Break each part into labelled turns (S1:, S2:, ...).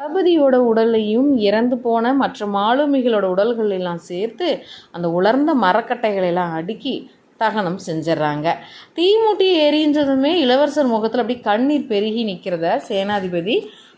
S1: தளபதியோட உடலையும் இறந்து போன மற்ற மாலுமிகளோட உடல்கள் எல்லாம் சேர்த்து அந்த உலர்ந்த மரக்கட்டைகளெல்லாம் அடுக்கி தகனம் செஞ்சிடறாங்க. தீமூட்டி எரிஞ்சதுமே இளவரசர் முகத்தில் அப்படி கண்ணீர் பெருகி நிற்கிறத சேனாதிபதி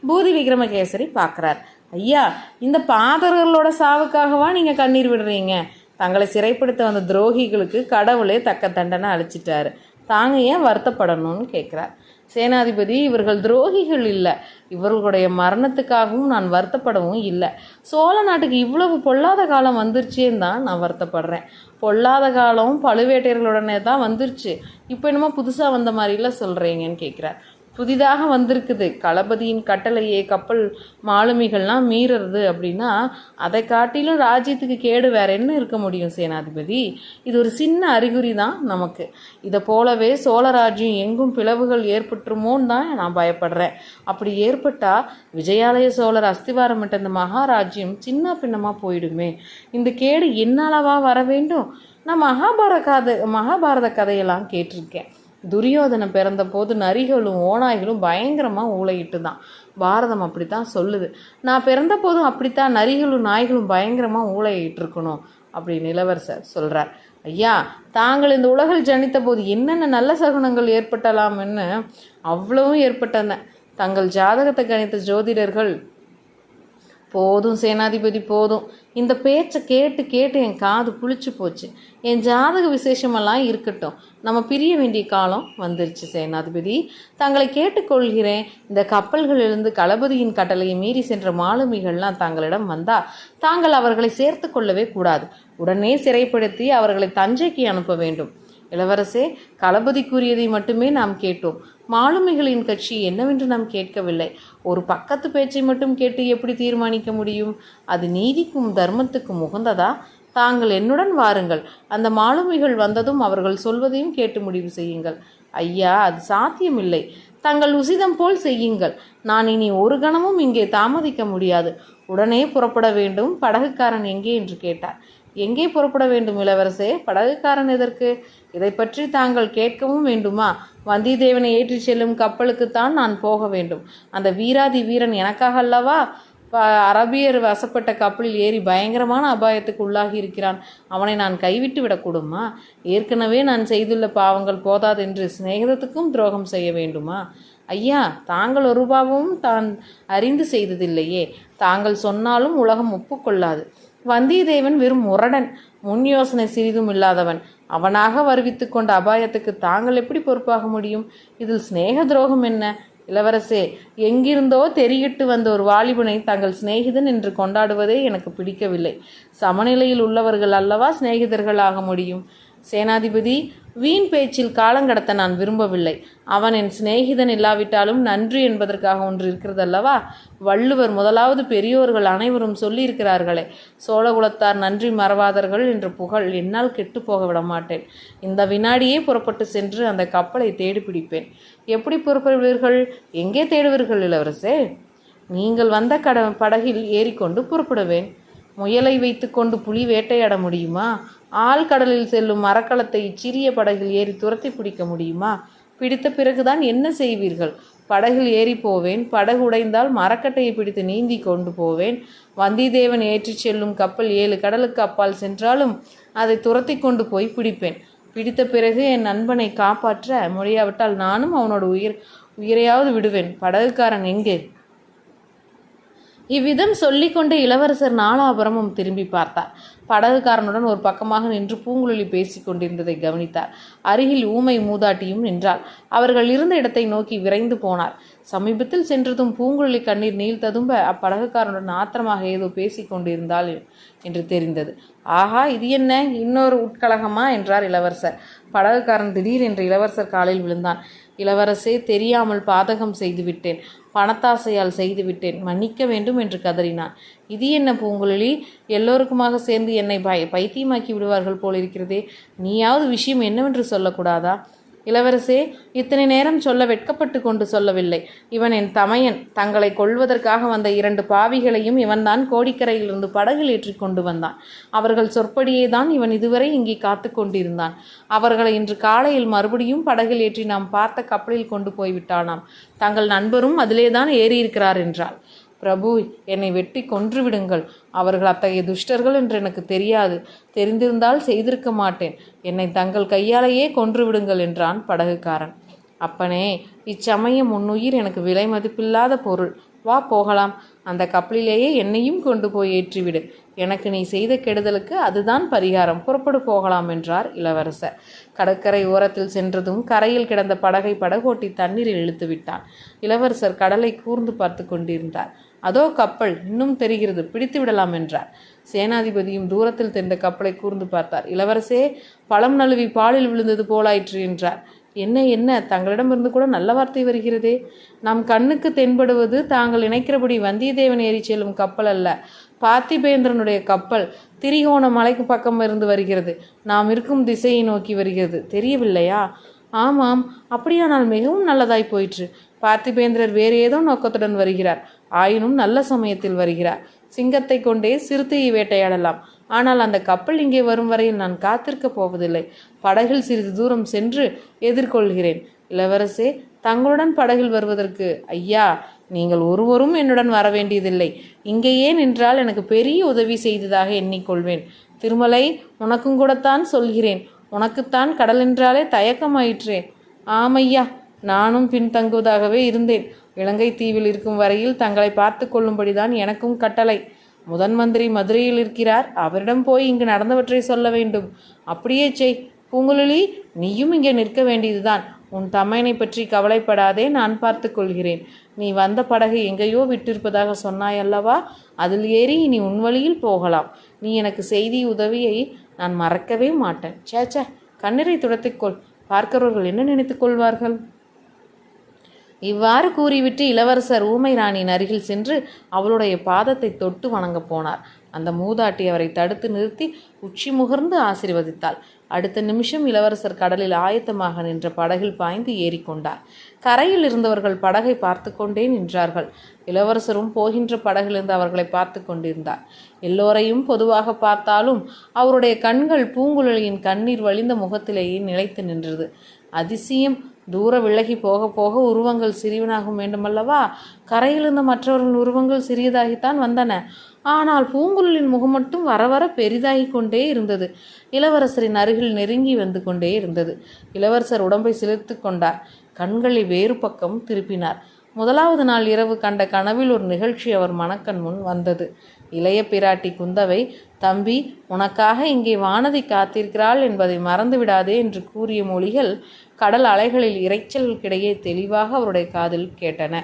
S1: பூதி விக்ரமகேசரி பார்க்குறார் ஐயா இந்த பாதகர்களோட சாவுக்காகவா நீங்கள் கண்ணீர் விடுறீங்க? தங்களை சிறைப்படுத்த வந்த துரோகிகளுக்கு கடவுளே தக்க தண்டனை அழிச்சிட்டாரு தாங்க ஏன் வருத்தப்படணும்னு கேட்குறார் சேனாதிபதி இவர்கள் துரோகிகள் இல்லை. இவர்களுடைய மரணத்துக்காகவும் நான் வருத்தப்படவும் இல்லை. சோழ நாட்டுக்கு இவ்வளவு பொல்லாத காலம் வந்துருச்சேன்னு தான் நான் வருத்தப்படுறேன். பொல்லாத காலம் பழுவேட்டையர்களுடனே தான் வந்துருச்சு. இப்போ என்னமோ புதுசாக வந்த மாதிரிலாம் சொல்கிறீங்கன்னு கேட்குறார் புதிதாக வந்திருக்குது. களபதியின் கட்டளையே கப்பல் மாலுமிகள்லாம் மீறுறது அப்படின்னா அதை காட்டிலும் ராஜ்யத்துக்கு கேடு வேற என்ன இருக்க முடியும் சேனாதிபதி? இது ஒரு சின்ன அறிகுறி தான் நமக்கு. இதை போலவே சோழராஜ்யம் எங்கும் பிளவுகள் ஏற்பட்டுருமோன்னு தான் நான் பயப்படுறேன். அப்படி ஏற்பட்டால் விஜயாலய சோழர் அஸ்திவாரமிட்ட இந்த மகாராஜ்யம் சின்ன பின்னமாக போயிடுமே. இந்த கேடு என்னாலவா வர வேண்டும்? நான் மகாபாரத கதை மகாபாரத கதையெல்லாம் கேட்டிருக்கேன். துரியோதனம் பிறந்தபோது நரிகளும் ஓநாய்களும் பயங்கரமாக ஊழையிட்டு தான் பாரதம் அப்படித்தான் சொல்லுது. நான் பிறந்த போதும் அப்படித்தான் நரிகளும் நாய்களும் பயங்கரமாக ஊளையிட்டு இருக்கணும் அப்படின்னு நிலவரசர் சொல்கிறார் ஐயா தாங்கள் இந்த உலகில் ஜனித்த போது என்னென்ன நல்ல சகுனங்கள் ஏற்பட்டலாம்னு அவ்வளவும் ஏற்பட்டன. தங்கள் ஜாதகத்தை கணித்த ஜோதிடர்கள் போதும் சேனாதிபதி போதும். இந்த பேச்சை கேட்டு கேட்டு என் காது புளிச்சு போச்சு. என் ஜாதக விசேஷமெல்லாம் இருக்கட்டும். நம்ம பிரிய வேண்டிய காலம் வந்துருச்சு சேனாதிபதி. தங்களை கேட்டுக்கொள்கிறேன். இந்த கப்பல்களிலிருந்து களபதியின் கட்டளையை மீறி சென்ற மாலுமிகள்லாம் தங்களிடம் வந்தா தாங்கள் அவர்களை சேர்த்து கொள்ளவே கூடாது. உடனே சிறைப்படுத்தி அவர்களை தஞ்சைக்கு அனுப்ப வேண்டும். இளவரசே களபதி கூறியதை மட்டுமே நாம் கேட்டோம். மாலுமிகளின் கட்சி என்னவென்று நாம் கேட்கவில்லை. ஒரு பக்கத்து பேச்சை மட்டும் கேட்டு எப்படி தீர்மானிக்க முடியும்? அது நீதிக்கும் தர்மத்துக்கும் உகந்ததா? தாங்கள் என்னுடன் வாருங்கள். அந்த மாலுமிகள் வந்ததும் அவர்கள் சொல்வதையும் கேட்டு முடிவு செய்யுங்கள். ஐயா அது சாத்தியமில்லை. தங்கள் உசிதம் போல் செய்யுங்கள். நான் இனி ஒரு கணமும் இங்கே தாமதிக்க முடியாது. உடனே புறப்பட வேண்டும். படகுக்காரன் எங்கே என்று கேட்டார். எங்கே புறப்பட வேண்டும் இளவரசே? படகுக்காரன் எதற்கு? இதை பற்றி தாங்கள் கேட்கவும் வேண்டுமா? வந்தியத்தேவனை ஏற்றிச் செல்லும் கப்பலுக்குத்தான் நான் போக வேண்டும். அந்த வீராதி வீரன் எனக்காக அல்லவா? அரபியர் வசப்பட்ட கப்பலில் ஏறி பயங்கரமான அபாயத்துக்கு உள்ளாகி இருக்கிறான். அவனை நான் கைவிட்டு விடக்கூடுமா ஏற்கனவே நான் செய்துள்ள பாவங்கள் போதாதென்று சிநேகிதத்துக்கும் துரோகம் செய்ய வேண்டுமா? ஐயா தாங்கள் ஒரு பாவமும் தான் அறிந்து செய்ததில்லையே. தாங்கள் சொன்னாலும் உலகம் ஒப்புக்கொள்ளாது வந்தியத்தேவன் வெறும் முரடன் முன் யோசனை சிறிதும் இல்லாதவன். அவனாக வருவித்து கொண்ட அபாயத்துக்கு தாங்கள் எப்படி பொறுப்பாக முடியும்? இதில் சிநேக துரோகம் என்ன? இளவரசே எங்கிருந்தோ தெரியிட்டு வந்த ஒரு வாலிபனை தங்கள் சிநேகிதன் என்று கொண்டாடுவதே எனக்கு பிடிக்கவில்லை. சமநிலையில் உள்ளவர்கள் அல்லவா சிநேகிதர்கள் ஆக முடியும்? சேனாதிபதி வீண் பேச்சில் காலங்கடத்த நான் விரும்பவில்லை. அவன் என் சிநேகிதன் இல்லாவிட்டாலும் நன்றி என்பதற்காக ஒன்று இருக்கிறதல்லவா? வள்ளுவர் முதலாவது பெரியோர்கள் அனைவரும் சொல்லியிருக்கிறார்களே சோழகுலத்தார் நன்றி மறவாதர்கள் என்ற புகழ் என்னால் கெட்டு போக விட மாட்டேன் இந்த வினாடியே புறப்பட்டு சென்று அந்த கப்பலை தேடி பிடிப்பேன். எப்படி புறப்படுவீர்கள்? எங்கே தேடுவீர்கள் இளவரசே? நீங்கள் வந்த கட படகில் ஏறிக்கொண்டு புறப்படுவேன். முயலை வைத்துக்கொண்டு புலி வேட்டையாட முடியுமா? ஆழ்கடலில் செல்லும் மரக்கலத்தை சிறிய படகில் ஏறி துரத்தி பிடிக்க முடியுமா? பிடித்த பிறகுதான் என்ன செய்வீர்கள்? படகில் ஏறி போவேன். படகு உடைந்தால் மரக்கட்டையை பிடித்து நீந்தி கொண்டு போவேன். வந்தியத்தேவன் ஏற்றிச் செல்லும் கப்பல் ஏழு கடலுக்கு அப்பால் சென்றாலும் அதை துரத்தி கொண்டு போய் பிடிப்பேன். பிடித்த பிறகு என் நண்பனை காப்பாற்ற முடியாவிட்டால் நானும் அவனோட உயிர் உயிரையாவது விடுவேன். படகுக்காரன் எங்கே? இவ்விதம் சொல்லிக்கொண்டு இளவரசர் நாலாபுரமும் திரும்பி பார்த்தார். படகுக்காரனுடன் ஒரு பக்கமாக நின்று பூங்குழலி பேசிக் கொண்டிருந்ததை கவனித்தார். அருகில் ஊமை மூதாட்டியும் நின்றாள். அவர்கள் இருந்த இடத்தை நோக்கி விரைந்து போனார். சமீபத்தில் சென்றதும் பூங்குழலி கண்ணீர் நீள் ததும்ப அப்படகுக்காரனுடன் ஆத்திரமாக ஏதோ பேசிக் கொண்டிருந்தாள் என்று தெரிந்தது. ஆஹா இது என்ன? இன்னொரு உட்கலகமா? என்றார் இளவரசர். படகுக்காரன் திடீர் என்று இளவரசர் காலில் விழுந்தான். இளவரசே தெரியாமல் பாதகம் செய்துவிட்டேன். பணத்தாசையால் செய்துவிட்டேன். மன்னிக்க வேண்டும் என்று கதறினான். இது என்ன பூங்குழலி? எல்லோருக்குமாக சேர்ந்து என்னை பய பைத்தியமாக்கி விடுவார்கள் போலிருக்கிறதே. நீயாவது விஷயம் என்னவென்று சொல்லக்கூடாதா? இளவரசே இத்தனை நேரம் சொல்ல வெட்கப்பட்டு கொண்டு சொல்லவில்லை. இவன் என் தமையன். தங்களை கொள்வதற்காக வந்த இரண்டு பாவிகளையும் இவன்தான் கோடிக்கரையிலிருந்து படகில் ஏற்றி கொண்டு வந்தான். அவர்கள் சொற்படியே தான் இவன் இதுவரை இங்கே காத்து கொண்டிருந்தான். அவர்களை இன்று காலையில் மறுபடியும் படகில் ஏற்றி நாம் பார்த்த கப்பலில் கொண்டு போய்விட்டானாம். தங்கள் நண்பரும் அதிலேதான் ஏறியிருக்கிறார் என்றாள். பிரபு என்னை வெட்டி கொன்று விடுங்கள் அவர்கள் அத்தகைய துஷ்டர்கள் என்று எனக்கு தெரியாது. தெரிந்திருந்தால் செய்திருக்க மாட்டேன். என்னை தங்கள் கையாலேயே கொன்று விடுங்கள் என்றான் படகுக்காரன். அப்பனே இச்சமயம் உன்னுயிர் எனக்கு விலை மதிப்பில்லாத பொருள். வா போகலாம். அந்த கப்பலிலேயே என்னையும் கொண்டு போய் ஏற்றிவிடு. எனக்கு நீ செய்த கெடுதலுக்கு அதுதான் பரிகாரம். புறப்படு போகலாம் என்றார் இளவரசர். கடற்கரை ஓரத்தில் சென்றதும் கரையில் கிடந்த படகை படகோட்டி தண்ணீரில் இழுத்து விட்டான். இளவரசர் கடலை கூர்ந்து பார்த்து கொண்டிருந்தார். அதோ கப்பல் இன்னும் தெரிகிறது பிடித்து விடலாம் என்றார். சேனாதிபதியும் தூரத்தில் தெரிந்த கப்பலை கூர்ந்து பார்த்தார். இளவரசே பழம் நழுவி பாலில் விழுந்தது போலாயிற்று என்றார். என்ன என்ன? தங்களிடமிருந்து கூட நல்ல வார்த்தை வருகிறதே. நம் கண்ணுக்கு தென்படுவது தாங்கள் நினைக்கிறபடி வந்தியத்தேவன் ஏறி செல்லும் கப்பல் அல்ல. பார்த்திபேந்திரனுடைய கப்பல் திரிகோண மலைக்கு பக்கம் இருந்து வருகிறது. நாம் இருக்கும் திசையை நோக்கி வருகிறது. தெரியவில்லையா? ஆமாம். அப்படியானால் மிகவும் நல்லதாய் போயிற்று. பார்த்திபேந்திரர் வேறு ஏதோ நோக்கத்துடன் வருகிறார். ஆயினும் நல்ல சமயத்தில் வருகிறார். சிங்கத்தை கொண்டே சிறுத்தையை வேட்டையாடலாம். ஆனால் அந்த கப்பல் இங்கே வரும் வரையில் நான் காத்திருக்க போவதில்லை. படகில் சிறிது தூரம் சென்று எதிர்கொள்கிறேன். இளவரசே தங்களுடன் படகில் வருவதற்கு ஐயா நீங்கள் ஒருவரும் என்னுடன் வர வேண்டியதில்லை. இங்கேயே நின்றால் எனக்கு பெரிய உதவி செய்ததாக எண்ணிக்கொள்வேன். திருமலை உனக்கும் கூடத்தான் சொல்கிறேன். உனக்குத்தான் கடல் என்றாலே தயக்கமாயிற்றே ஆமையா நானும் பின்தங்குவதாகவே இருந்தேன். இலங்கை தீவில் இருக்கும் வரையில் தங்களை பார்த்து கொள்ளும்படிதான் எனக்கும் கட்டளை. முதன் மந்திரி மதுரையில் இருக்கிறார். அவரிடம் போய் இங்கு நடந்தவற்றை சொல்ல வேண்டும். அப்படியே செய். பூங்குழலி நீயும் இங்கே நிற்க வேண்டியதுதான். உன் தமையனை பற்றி கவலைப்படாதே நான் பார்த்து கொள்கிறேன். நீ வந்த படகு எங்கேயோ விட்டிருப்பதாக சொன்னாய் அல்லவா அதில் ஏறி நீ உன் வழியில் போகலாம். நீ எனக்கு செய்தி உதவியை நான் மறக்கவே மாட்டேன். சேச்சே கண்ணீரை துடைத்துக்கொள் பார்க்கிறவர்கள் என்ன நினைத்துக் கொள்வார்கள்? இவ்வாறு கூறிவிட்டு இளவரசர் ஊமை ராணியின் அருகில் சென்று அவளுடைய பாதத்தை தொட்டு வணங்கப் போனார். அந்த மூதாட்டி அவரை தடுத்து நிறுத்தி உச்சி முகர்ந்து ஆசீர்வதித்தாள். அடுத்த நிமிஷம் இளவரசர் கடலில் ஆயத்தமாக நின்ற படகில் பாய்ந்து ஏறிக்கொண்டார். கரையில் இருந்தவர்கள் படகை பார்த்து கொண்டே நின்றார்கள். இளவரசரும் போகின்ற படகிலிருந்து அவர்களை பார்த்து கொண்டிருந்தார். எல்லோரையும் பொதுவாக பார்த்தாலும் அவருடைய கண்கள் பூங்குழலியின் கண்ணீர் வழிந்த முகத்திலேயே நிலைத்து நின்றது. அதிசயம் தூர விலகி போக போக உருவங்கள் சிறியவனாகும் வேண்டுமல்லவா? கரையிலிருந்து மற்றவர்கள் உருவங்கள் சிறியதாகித்தான் வந்தன. ஆனால் பூங்குழலின் முகம் மட்டும் வர வர பெரிதாகி கொண்டே இருந்தது. இளவரசரின் அருகில் நெருங்கி வந்து கொண்டே இருந்தது. இளவரசர் உடம்பை சிலிர்த்து கொண்டார். கண்களை வேறு பக்கம் திருப்பினார். முதலாவது நாள் இரவு கண்ட கனவில் ஒரு நிகழ்ச்சி அவர் மனக்கண் முன் வந்தது. இளைய பிராட்டி குந்தவை தம்பி உனக்காக இங்கே வானதி காத்திருக்கிறாள் என்பதை மறந்து விடாதே என்று கூறிய மொழிகள் கடல் அலைகளில் இரைச்சலுக்கிடையே தெளிவாக அவருடைய காதில் கேட்டன.